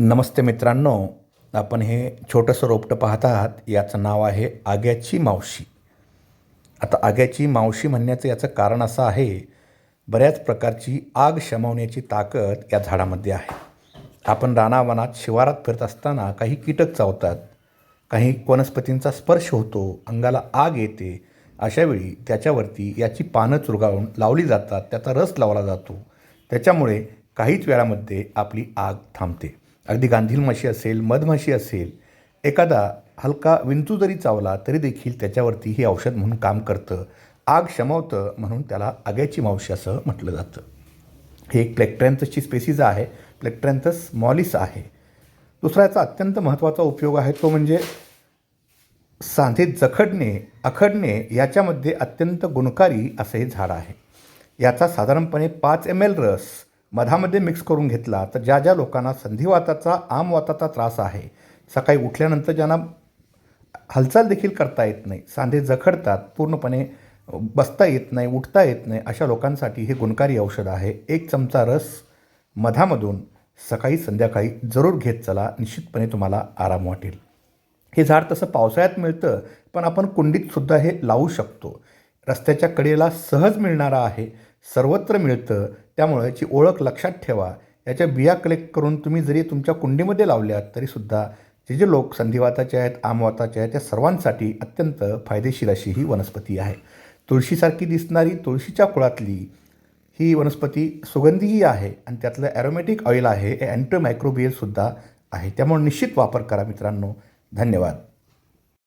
नमस्ते मित्रांनो आपण हे छोटंसं रोपटं पाहत आहात. याचं नाव आहे आग्याची मावशी. आता आग्याची मावशी म्हणण्याचं याचं कारण असं आहे बऱ्याच प्रकारची आग शमवण्याची ताकद या झाडामध्ये आहे. आपण रानावनात शिवारात फिरत असताना काही कीटक चावतात काही वनस्पतींचा स्पर्श होतो अंगाला आग येते अशावेळी त्याच्यावरती याची पानं चुरगाळून लावली जातात त्याचा रस लावला जातो. त्याच्यामुळे काहीच वेळामध्ये आपली आग थांबते. अगदी गांधील माशी असेल मधमाशी असेल एखादा हलका विंचू जरी चावला तरी देखील त्याच्यावरती हे औषध म्हणून काम करतं. आग शमवतं म्हणून त्याला आग्याची मावशी असं म्हटलं जातं. हे एक प्लेक्ट्रॅन्थसची स्पेसिज आहे. प्लेक्ट्रॅन्थस मॉलिस आहे. दुसरा याचा अत्यंत महत्त्वाचा उपयोग आहे तो म्हणजे सांधे जखडणे अखडणे याच्यामध्ये अत्यंत गुणकारी असं हे झाड आहे. याचा साधारणपणे पाच एम एल रस मधामध्ये मिक्स करून घेतला तर ज्या ज्या लोकांना संधिवाताचा आमवाताचा त्रास आहे सकाळी उठल्यानंतर ज्यांना हालचाल देखील करता येत नाही सांधे जखडतात पूर्णपणे बसता येत नाही उठता येत नाही अशा लोकांसाठी हे गुणकारी औषध आहे. एक चमचा रस मधामधून सकाळी संध्याकाळी जरूर घेत चला निश्चितपणे तुम्हाला आराम वाटेल. हे झाड तसं पावसाळ्यात मिळतं पण आपण कुंडीतसुद्धा हे लावू शकतो. रस्त्याच्या कडेला सहज मिळणारा आहे सर्वत्र मिळतं त्यामुळे याची ओळख लक्षात ठेवा. याच्या बिया कलेक्ट करून तुम्ही जरी तुमच्या कुंडीमध्ये लावल्यात तरीसुद्धा जे जे लोक संधिवाताचे आहेत आमवाताचे आहेत त्या सर्वांसाठी अत्यंत फायदेशीर अशी ही वनस्पती आहे. तुळशीसारखी दिसणारी तुळशीच्या कुळातली ही वनस्पती सुगंधीही आहे आणि त्यातलं ॲरोमॅटिक ऑइल आहे हे अँटीमायक्रोबियलसुद्धा आहे. त्यामुळे निश्चित वापर करा मित्रांनो. धन्यवाद.